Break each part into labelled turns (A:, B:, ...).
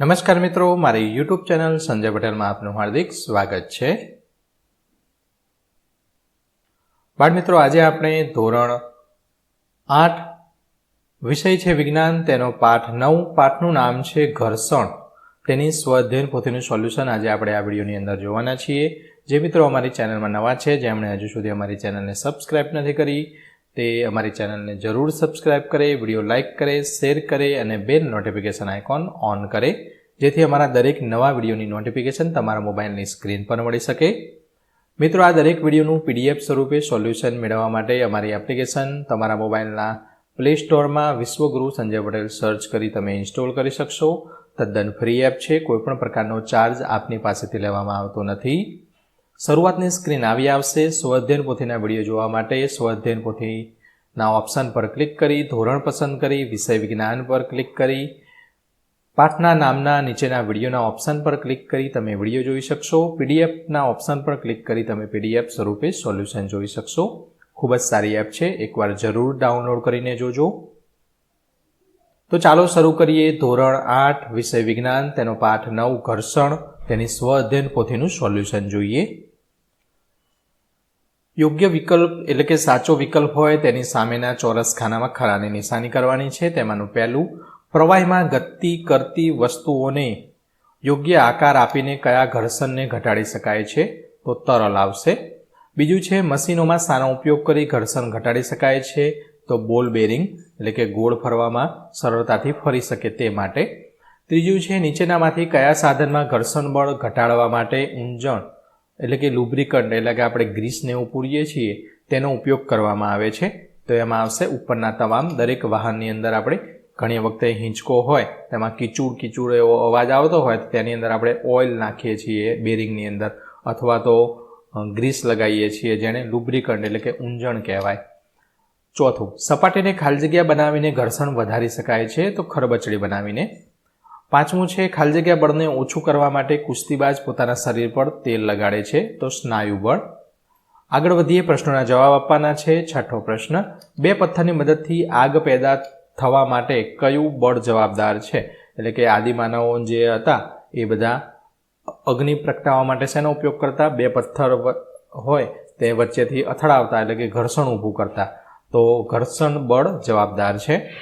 A: નમસ્કાર મિત્રો, મારી યુટ્યુબ ચેનલ સંજય પટેલમાં આપનું હાર્દિક સ્વાગત છે. બાળ મિત્રો, આજે આપણે ધોરણ આઠ, વિષય છે વિજ્ઞાન, તેનો પાઠ નવ, પાઠનું નામ છે ઘર્ષણ. તેની સ્વઅધ્યયન પોથીનું સોલ્યુશન આજે આપણે આ વિડીયોની અંદર જોવાના છીએ. જે મિત્રો અમારી ચેનલમાં નવા છે, જેમણે હજુ સુધી અમારી ચેનલને સબસ્ક્રાઇબ નથી કરી તે અમારી ચેનલને જરૂર સબસ્ક્રાઇબ કરે, વીડિયો લાઇક કરે શેર કરે અને બેલ નોટિફિકેશન આઇકોન ઓન કરે, જેથી અમારા દરેક નવા વિડીયોની નોટિફિકેશન તમારા મોબાઈલની સ્ક્રીન પર મળી શકે. મિત્રો, આ દરેક વિડીયોનું પીડીએફ સ્વરૂપે સોલ્યુશન મેળવવા માટે અમારી એપ્લિકેશન તમારા મોબાઈલના પ્લે સ્ટોરમાં વિશ્વગુરુ સંજય પટેલ સર્ચ કરી તમે ઇન્સ્ટોલ કરી શકશો. તદ્દન ફ્રી એપ છે કોઈપણ પ્રકારનો ચાર્જ આપની પાસેથી લેવામાં આવતો નથી. શરૂઆતની સ્ક્રીન આવી આવશે. સ્વઅધ્યયન પોથીના વીડિયો જોવા માટે સ્વઅધ્યયન પોથીના ઓપ્શન પર ક્લિક કરી, ધોરણ પસંદ કરી, વિષય વિજ્ઞાન પર ક્લિક કરી, પાઠના નામના નીચેના વિડીયોના ઓપ્શન પર ક્લિક કરી તમે વીડિયો જોઈ શકશો. પીડીએફના ઓપ્શન પર ક્લિક કરી તમે પીડીએફ સ્વરૂપે સોલ્યુશન જોઈ શકશો. ખૂબ જ સારી એપ છે. એકવાર જરૂર ડાઉનલોડ કરીને જોજો. તો ચાલો શરૂ કરીએ. ધોરણ આઠ, વિષય વિજ્ઞાન. તેનો પાઠ નવ, ઘર્ષણ. તેની સ્વ અધ્યયન પોથીનું સોલ્યુશન જોઈએ. યોગ્ય વિકલ્પ એટલે કે સાચો વિકલ્પ હોય તેની સામેના ચોરસ ખાનામાં ખરાની નિશાની કરવાની છે. તેમાંનું પહેલું, પ્રવાહીમાં ગતિ કરતી વસ્તુઓને યોગ્ય આકાર આપીને કયા ઘર્ષણને ઘટાડી શકાય છે તો તરલ આવશે. બીજું છે, મશીનોમાં શાનો ઉપયોગ કરી ઘર્ષણ ઘટાડી શકાય છે તો બોલ બેરિંગ એટલે કે ગોળ ફરવામાં સરળતાથી ફરી શકે તે માટે. ત્રીજું છે, નીચેનામાંથી કયા સાધનમાં ઘર્ષણ બળ ઘટાડવા માટે ઊંજણ એટલે કે લુબ્રિકન્ટ, એટલે કે આપણે ગ્રીસને એવું પૂરીએ છીએ, તેનો ઉપયોગ કરવામાં આવે છે. તો એમાં આવશે ઉપરના તમામ દરેક વાહનની અંદર આપણે ઘણી વખતે હિંચકો હોય, તેમાં કિચૂડ કિચૂડ એવો અવાજ આવતો હોય, તો તેની અંદર આપણે ઓઇલ નાખીએ છીએ બેરિંગની અંદર. અથવા તો ગ્રીસ લગાવીએ છીએ જેને લુબ્રિકન્ટ એટલે કે ઊંજણ કહેવાય. ચોથું, સપાટીને ખાલી જગ્યા બનાવીને ઘર્ષણ વધારી શકાય છે, તો ખરબચડી બનાવીને પાંચમું છે, ખાલી જગ્યા બળને ઓછું કરવા માટે કુસ્તીબાજ પોતાના શરીર પર તેલ લગાડે છે, તો સ્નાયુ બળ. આગળ વધીએ, પ્રશ્નોના જવાબ આપવાના છે, છઠ્ઠો પ્રશ્ન, બે પથ્થરની મદદથી આગ પેદા થવા માટે કયું બળ જવાબદાર છે? એટલે કે આદિમાનવો જે હતા, એ બધા અગ્નિ પ્રગટાવવા માટે શેનો ઉપયોગ કરતા? બે પથ્થર હોય તે વચ્ચેથી અથડાવતા, એટલે કે ઘર્ષણ ઊભું કરતા. તો ઘર્ષણ બળ જવાબદાર છે.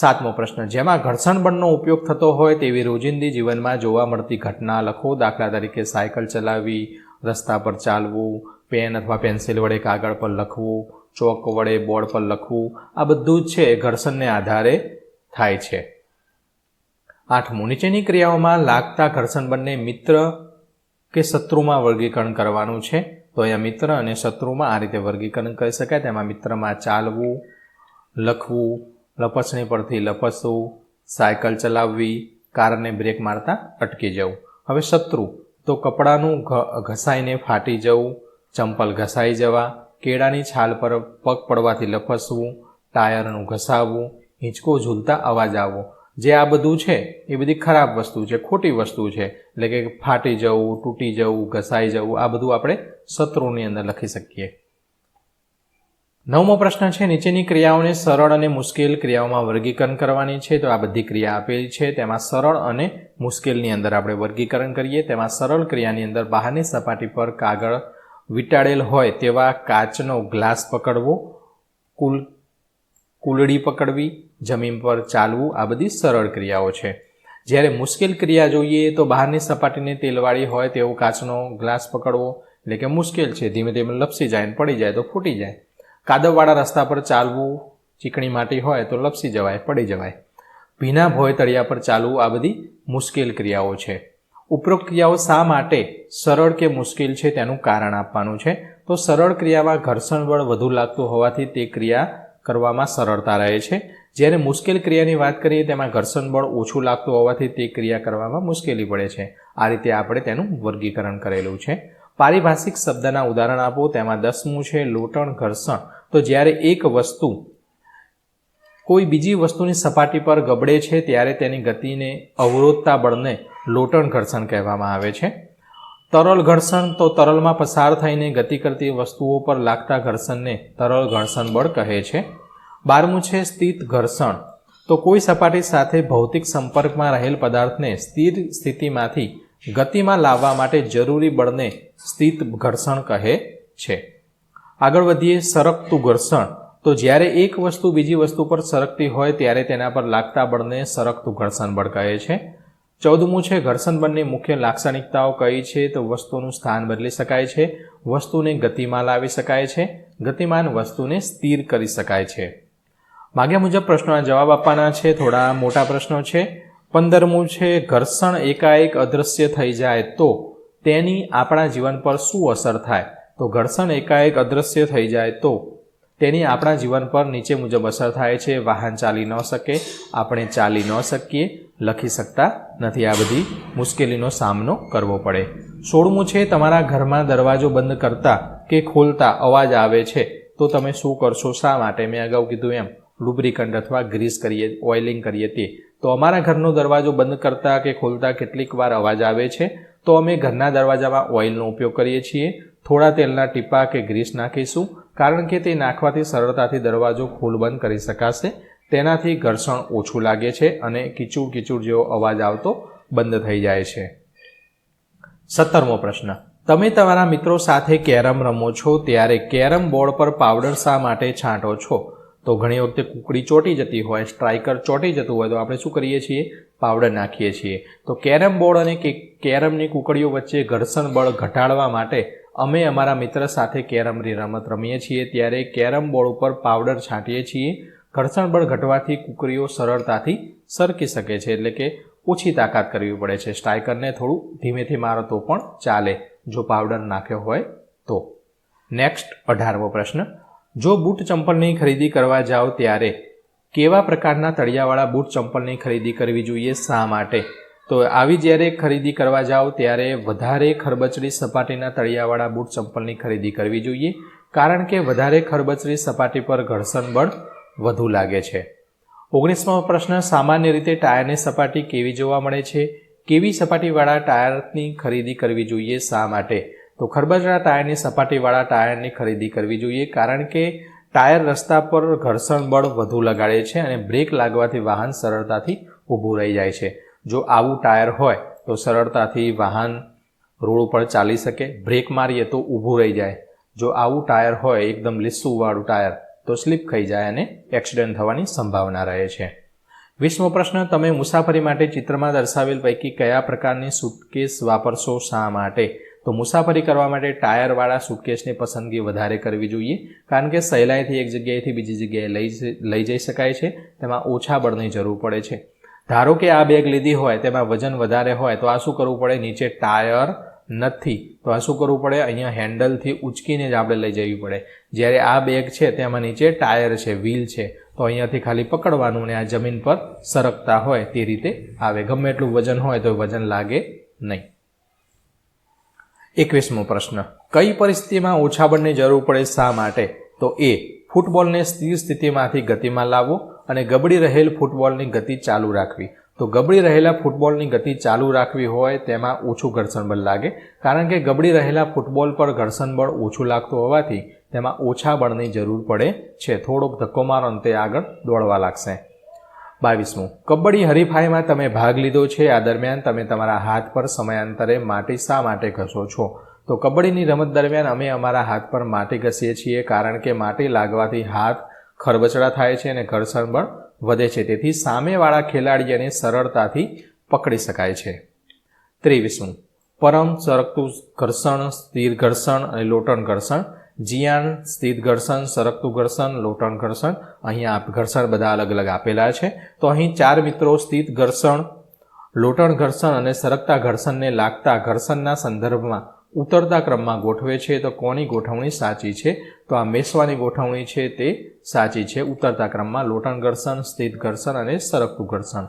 A: સાતમો પ્રશ્ન, જેમાં ઘર્ષણ બળનો ઉપયોગ થતો હોય તેવી રોજિંદી જીવનમાં જોવા મળતી ઘટના લખો. દાખલા તરીકે સાયકલ ચલાવવી, રસ્તા પર ચાલવું, પેન અથવા પેન્સિલ વડે કાગળ પર લખવું, ચોક વડે બોર્ડ પર લખવું, આ બધું જ છે ઘર્ષણને આધારે થાય છે. આઠમું, નીચેની ક્રિયાઓમાં લાગતા ઘર્ષણ બંને મિત્ર કે શત્રુમાં વર્ગીકરણ કરવાનું છે? તો અહીંયા મિત્ર અને શત્રુમાં આ રીતે વર્ગીકરણ કરી શકાય. તેમાં મિત્રમાં ચાલવું, લખવું લપસણી પરથી લપસવું, સાયકલ ચલાવવી, કારને બ્રેક મારતા અટકી જવું. હવે શત્રુ, તો કપડાનું ઘસાઈને ફાટી જવું, ચંપલ ઘસાઈ જવા, કેળાની છાલ પર પગ પડવાથી લપસવું, ટાયરનું ઘસાવવું, હિંચકો ઝૂલતા અવાજ આવવો. જે આ બધું છે, એ બધી ખરાબ વસ્તુ છે, ખોટી વસ્તુ છે. એટલે કે ફાટી જવું, તૂટી જવું, ઘસાઈ જવું, આ બધું આપણે શત્રુની અંદર લખી શકીએ. નવમો પ્રશ્ન છે, નીચેની ક્રિયાઓને સરળ અને મુશ્કેલ ક્રિયાઓમાં વર્ગીકરણ કરવાની છે. તો આ બધી ક્રિયા આપેલી છે. તેમાં સરળ અને મુશ્કેલની અંદર આપણે વર્ગીકરણ કરીએ. તેમાં સરળ ક્રિયાની અંદર બહારની સપાટી પર કાગળ વીંટાળેલ હોય તેવા કાચનો ગ્લાસ પકડવો, કુલ, કુલડી પકડવી, જમીન પર ચાલવું, આ બધી સરળ ક્રિયાઓ છે. જ્યારે મુશ્કેલ ક્રિયા જોઈએ તો બહારની સપાટીને તેલવાળી હોય તેવો કાચનો ગ્લાસ પકડવો, એટલે કે મુશ્કેલ છે. ધીમે ધીમે લપસી જાય પડી જાય તો ફૂટી જાય. કાદવવાળા રસ્તા પર ચાલવું ચીકણી માટી હોય તો લપસી જવાય, પડી જવાય. ભીના ભોય તળિયા પર ચાલવું આ બધી મુશ્કેલ ક્રિયાઓ છે. ઉપરોક્ત ક્રિયાઓ શા માટે સરળ કે મુશ્કેલ છે તેનું કારણ આપવાનું છે? તો સરળ ક્રિયામાં ઘર્ષણ બળ વધુ લાગતું હોવાથી તે ક્રિયા કરવામાં સરળતા રહે છે. જ્યારે મુશ્કેલ ક્રિયાની વાત કરીએ તેમાં ઘર્ષણ બળ ઓછું લાગતું હોવાથી તે ક્રિયા કરવામાં મુશ્કેલી પડે છે. આ રીતે આપણે તેનું વર્ગીકરણ કરેલું છે. પારિભાષિક શબ્દના ઉદાહરણ આપો, તેમાં દસમું છે લોટણ ઘર્ષણ. તો જ્યારે એક વસ્તુ કોઈ બીજી વસ્તુની સપાટી પર ગબડે છે, ત્યારે તેની ગતિને અવરોધતા બળને લોટણ ઘર્ષણ કહેવામાં આવે છે. તરલ ઘર્ષણ તો તરલમાં પસાર થઈને ગતિ કરતી વસ્તુઓ પર લાગતા ઘર્ષણને તરલ ઘર્ષણ બળ કહે છે. બારમું છે સ્થિત ઘર્ષણ. તો કોઈ સપાટી સાથે ભૌતિક સંપર્કમાં રહેલ પદાર્થને સ્થિર સ્થિતિમાંથી ગતિમાં લાવવા માટે જરૂરી બળને સ્થિત ઘર્ષણ કહે છે. આગળ વધીએ સરકતું ઘર્ષણ. તો જ્યારે એક વસ્તુ બીજી વસ્તુ પર સરકતી હોય ત્યારે તેના પર લાગતા બળને સરકતું ઘર્ષણ બળ કહે છે. ચૌદમું છે, ઘર્ષણ બળની મુખ્ય લાક્ષણિકતાઓ કઈ છે તો વસ્તુનું સ્થાન બદલી શકાય છે. વસ્તુને ગતિમાં લાવી શકાય છે. ગતિમાન વસ્તુને સ્થિર કરી શકાય છે. માગ્યા મુજબ પ્રશ્નોના જવાબ આપવાના છે. થોડા મોટા પ્રશ્નો છે. પંદરમું છે, ઘર્ષણ એકાએક અદૃશ્ય થઈ જાય તો તેની આપણા જીવન પર શું અસર થાય? તો ઘર્ષણ એકાએક અદૃશ્ય થઈ જાય તો તેની આપણા જીવન પર નીચે મુજબ અસર થાય છે. વાહન ચાલી ન શકે, આપણે ચાલી ન શકીએ, લખી શકતા નથી. આ બધી મુશ્કેલીનો સામનો કરવો પડે. સોળમું છે, તમારા ઘરમાં દરવાજો બંધ કરતા કે ખોલતા અવાજ આવે છે. તો તમે શું કરશો? શા માટે? મેં અગાઉ કીધું એમ, લુબ્રિકન્ટ અથવા ગ્રીસ કરીએ, ઓઇલિંગ કરીએ તે. તો અમારા ઘરનો દરવાજો બંધ કરતા કે ખોલતા કેટલીક વાર અવાજ આવે છે. તો અમે ઘરના દરવાજામાં ઓઇલનો ઉપયોગ કરીએ છીએ, થોડા તેલના ટીપા કે ગ્રીસ નાખીશું, કારણ કે તે નાખવાથી સરળતાથી દરવાજો ખોલ બંધ કરી શકાશે, તેનાથી ઘર્ષણ ઓછું લાગે છે અને કીચુડ કીચુડ જેવો અવાજ આવતો બંધ થઈ જાય છે. સત્તરમો પ્રશ્ન. તમે તમારા મિત્રો સાથે કેરમ રમો છો, ત્યારે કેરમ બોર્ડ પર પાવડર શા માટે છાંટો છો? તો ઘણી વખતે કુકડી ચોટી જતી હોય, સ્ટ્રાઇકર ચોટી જતું હોય, તો આપણે શું કરીએ છીએ? પાવડર નાખીએ છીએ. તો કેરમ બોર્ડ અને કેરમની કુકડીઓ વચ્ચે ઘર્ષણ બળ ઘટાડવા માટે અમે અમારા મિત્ર સાથે કેરમની રમત રમીએ છીએ. ત્યારે કેરમ બોર્ડ ઉપર પાવડર છાંટીએ છીએ. ઘર્ષણ બળ ઘટવાથી કુકરીઓ સરળતાથી સરકી શકે છે, એટલે કે ઓછી તાકાત કરવી પડે છે. સ્ટ્રાઇકરને થોડું ધીમેથી મારો તો પણ ચાલે. જો પાવડર નાખ્યો હોય તો. નેક્સ્ટ અઢારમો પ્રશ્ન. જો બૂટ ચંપલની ખરીદી કરવા જાઓ ત્યારે, કેવા પ્રકારના તળિયાવાળા બૂટ ચંપલની ખરીદી કરવી જોઈએ શા માટે? તો આવી જ્યારે ખરીદી કરવા જાઓ ત્યારે વધારે ખરબચડી સપાટીના તળિયાવાળા બૂટ ચંપલની ખરીદી કરવી જોઈએ, કારણ કે વધારે ખરબચડી સપાટી પર ઘર્ષણ બળ વધુ લાગે છે. ઓગણીસમો પ્રશ્ન, સામાન્ય રીતે ટાયરની સપાટી કેવી જોવા મળે છે? કેવી સપાટીવાળા ટાયરની ખરીદી કરવી જોઈએ શા માટે? તો ખરબચડા ટાયરની સપાટીવાળા ટાયરની ખરીદી કરવી જોઈએ, કારણ કે ટાયર રસ્તા પર ઘર્ષણ બળ વધુ લગાડે છે અને બ્રેક લાગવાથી વાહન સરળતાથી ઊભું રહી જાય છે. જો આવું ટાયર હોય, તો સરળતાથી વાહન રોડ ઉપર ચાલી શકે, બ્રેક મારીએ તો ઊભું રહી જાય. જો આવું ટાયર હોય, એકદમ લીસ્સુવાળું ટાયર, તો સ્લીપ ખાઈ જાય અને એક્સિડન્ટ થવાની સંભાવના રહે છે. વીસમો પ્રશ્ન, તમે મુસાફરી માટે ચિત્રમાં દર્શાવેલ પૈકી કયા પ્રકારની સુટકેસ વાપરશો શા માટે? તો મુસાફરી કરવા માટે ટાયરવાળા સુટકેસની પસંદગી વધારે કરવી જોઈએ, કારણ કે સહેલાઈથી એક જગ્યાએથી બીજી જગ્યાએ લઈ લઈ જઈ શકાય છે, તેમાં ઓછા બળની જરૂર પડે છે. ધારો કે આ બેગ લીધી હોય, તેમાં વજન વધારે હોય, તો આ શું કરવું પડે? નીચે ટાયર નથી, તો આ શું કરવું પડે? અહીંયા હેન્ડલથી ઉચકીને જ આપણે લઈ જવી પડે. જ્યારે આ બેગ છે, તેમાં નીચે ટાયર છે, વ્હીલ છે, તો અહીંયાથી ખાલી પકડવાનું ને આ જમીન પર સરકતા હોય, તે રીતે આવે. ગમે એટલું વજન હોય, તો વજન લાગે નહીં. એકવીસમો પ્રશ્ન. કઈ પરિસ્થિતિમાં ઓછા બળની જરૂર પડે શા માટે? તો એ, ફૂટબોલને સ્થિર સ્થિતિમાંથી ગતિમાં લાવવો અને ગબડી રહેલ ફૂટબોલની ગતિ ચાલુ રાખવી. તો ગબડી રહેલા ફૂટબોલની ગતિ ચાલુ રાખવી હોય તેમાં ઓછું ઘર્ષણ બળ લાગે. કારણ કે ગબડી રહેલા ફૂટબોલ પર ઘર્ષણ બળ ઓછું લાગતું હોવાથી તેમાં ઓછા બળની જરૂર પડે છે. થોડોક ધક્કો મારો તે આગળ દોડવા લાગશે. બાવીસમું. કબડ્ડી હરીફાઈમાં તમે ભાગ લીધો છે. આ દરમિયાન તમે તમારા હાથ પર સમયાંતરે માટી શા માટે ઘસો છો? તો કબડ્ડીની રમત દરમિયાન અમે અમારા હાથ પર માટી ઘસીએ છીએ કારણ કે માટી લાગવાથી હાથ ખરબચડા થાય છે અને ઘર્ષણ બળ વધે છે. તેથી સામેવાળા ખેલાડીને સરળતાથી પકડી શકાય છે. ત્રેવીસમું. પરમ સરકતું ઘર્ષણ, સ્થિર ઘર્ષણ અને લોટન ઘર્ષણ જીયાન સ્થિત ઘર્ષણ, સરકતું ઘર્ષણ, લોટણ ઘર્ષણ, અહીંયા ઘર્ષણ બધા અલગ અલગ આપેલા છે. તો અહીં ચાર મિત્રો સ્થિત ઘર્ષણ, લોટણ ઘર્ષણ અને સરકતા ઘર્ષણને લાગતા ઘર્ષણના સંદર્ભમાં ઉતરતા ક્રમમાં ગોઠવે છે. તો કોની ગોઠવણી સાચી છે? તો આ મેસવાની ગોઠવણી છે તે સાચી છે. ઉતરતા ક્રમમાં લોટણ ઘર્ષણ, સ્થિત ઘર્ષણ અને સરકતું ઘર્ષણ.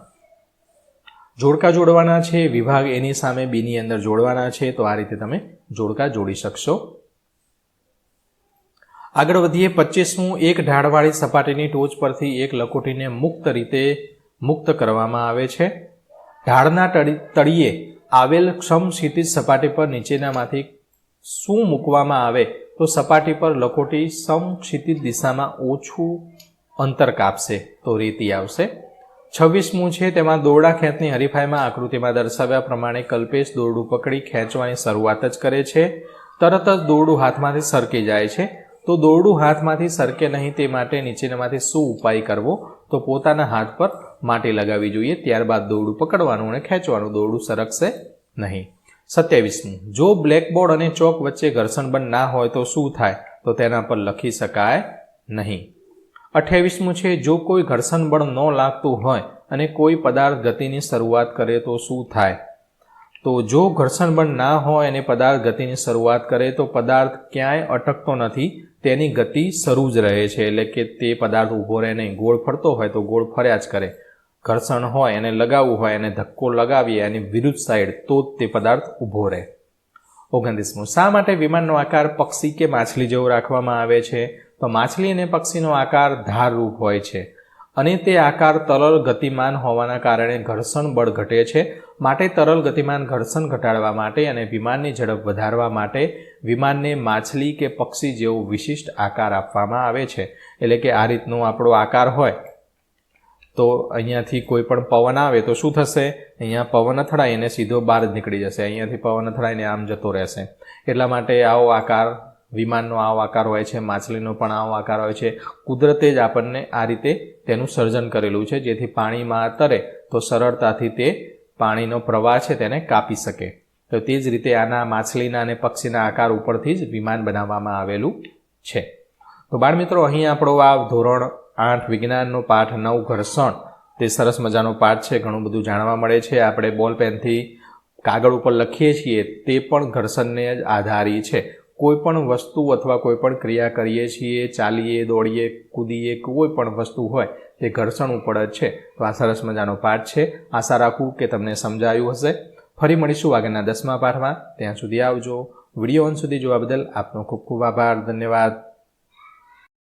A: જોડકા જોડવાના છે. વિભાગ એની સામે બીની અંદર જોડવાના છે. તો આ રીતે તમે જોડકા જોડી શકશો. આગળ વધીએ પચીસમું એક ઢાળવાળી સપાટીની ટોચ પરથી એક લકોટીને મુક્ત રીતે મુક્ત કરવામાં આવે છે. ઢાળના તળિયે આવેલ ક્ષમ સપાટી પર નીચેનામાંથી શું મૂકવામાં આવે, તો સપાટી પર લકોટી સમ ક્ષિતિજ દિશામાં ઓછું અંતર કાપશે, તો રીતિ આવશે. છવ્વીસમું છે, તેમાં દોરડા ખેંચની હરીફાઈમાં આકૃતિમાં દર્શાવ્યા પ્રમાણે કલ્પેશ દોરડું પકડી ખેંચવાની શરૂઆત જ કરે છે. તરત જ દોરડું હાથમાંથી સરકી જાય છે. તો દોરડું હાથમાંથી સરકે નહીં તે માટે નીચેનામાંથી શું ઉપાય કરવો તો પોતાના હાથ પર માટી લગાવવી જોઈએ. ત્યારબાદ દોરડું પકડવાનું અને ખેંચવાનું. દોરડું સરકશે નહીં. સત્યાવીસમું. જો બ્લેકબોર્ડ અને ચોક વચ્ચે ઘર્ષણ ના હોય તો શું થાય? તો તેના પર લખી શકાય નહીં. અઠ્યાવીસમું છે, જો કોઈ ઘર્ષણબળ ન લાગતું હોય અને કોઈ પદાર્થ ગતિની શરૂઆત કરે તો શું થાય? તો જો ઘર્ષણબળ ના હોય અને પદાર્થ ગતિની શરૂઆત કરે તો પદાર્થ ક્યાંય અટકતો નથી. તેની ગતિ શરૂ જ રહે છે, એટલે કે તે પદાર્થ ઊભો રહે નહીં. ગોળ ફરતો હોય તો ગોળ ફર્યા જ કરે. ઘર્ષણ હોય, એને લગાવવું હોય, એને ધક્કો લગાવીએ, એની વિરુદ્ધ સાઈડ તો જ તે પદાર્થ ઊભો રહે. ઓગણત્રીસમું, શા માટે વિમાનનો આકાર પક્ષી કે માછલી જેવો રાખવામાં આવે છે? તો માછલી અને પક્ષીનો આકાર ધારરૂપ હોય છે અને તે આકાર તરલ ગતિમાન હોવાના કારણે ઘર્ષણ બળ ઘટે છે. માટે તરલ ગતિમાન ઘર્ષણ ઘટાડવા માટે અને વિમાનની ઝડપ વધારવા માટે વિમાનને માછલી કે પક્ષી જેવો વિશિષ્ટ આકાર આપવામાં આવે છે. એટલે કે આ રીતનો આપણો આકાર હોય, તો અહીંયાથી કોઈ પણ પવન આવે તો શું થશે? અહીંયા પવન એને સીધો બહાર જ નીકળી જશે. અહીંયાથી પવન અથડાઈને આમ જતો રહેશે. એટલા માટે આવો આકાર, વિમાનનો આવો આકાર હોય છે, માછલીનો પણ આવો આકાર હોય છે. કુદરતે જ આપણને આ રીતે તેનું સર્જન કરેલું છે. જેથી પાણીમાં તરે તો સરળતાથી તે પાણીનો પ્રવાહ છે તેને કાપી શકે. તો તે જ રીતે આના માછલીના અને પક્ષીના આકાર ઉપરથી જ વિમાન બનાવવામાં આવેલું છે. તો બાળમિત્રો અહીં આપણો આ ધોરણ આઠ વિજ્ઞાનનો પાઠ નવ ઘર્ષણ, તે સરસ મજાનો પાઠ છે, ઘણું બધું જાણવા મળે છે. આપણે બોલ પેનથી કાગળ ઉપર લખીએ છીએ, તે પણ ઘર્ષણને જ આધારી છે. કોઈ પણ વસ્તુ અથવા કોઈ પણ ક્રિયા કરીએ છીએ, ચાલીએ, દોડીએ, કૂદીએ, કોઈ પણ વસ્તુ હોય, તે ઘર્ષણ ઉપર જ છે. તો આ સરસ મજાનો પાઠ છે. આશા રાખું કે તમને સમજાયું હશે. ફરી મળીશું આગળના દસમા પાઠમાં. ત્યાં સુધી આવજો. વીડિયો અંત સુધી જોવા બદલ આપનો ખૂબ ખૂબ આભાર. ધન્યવાદ.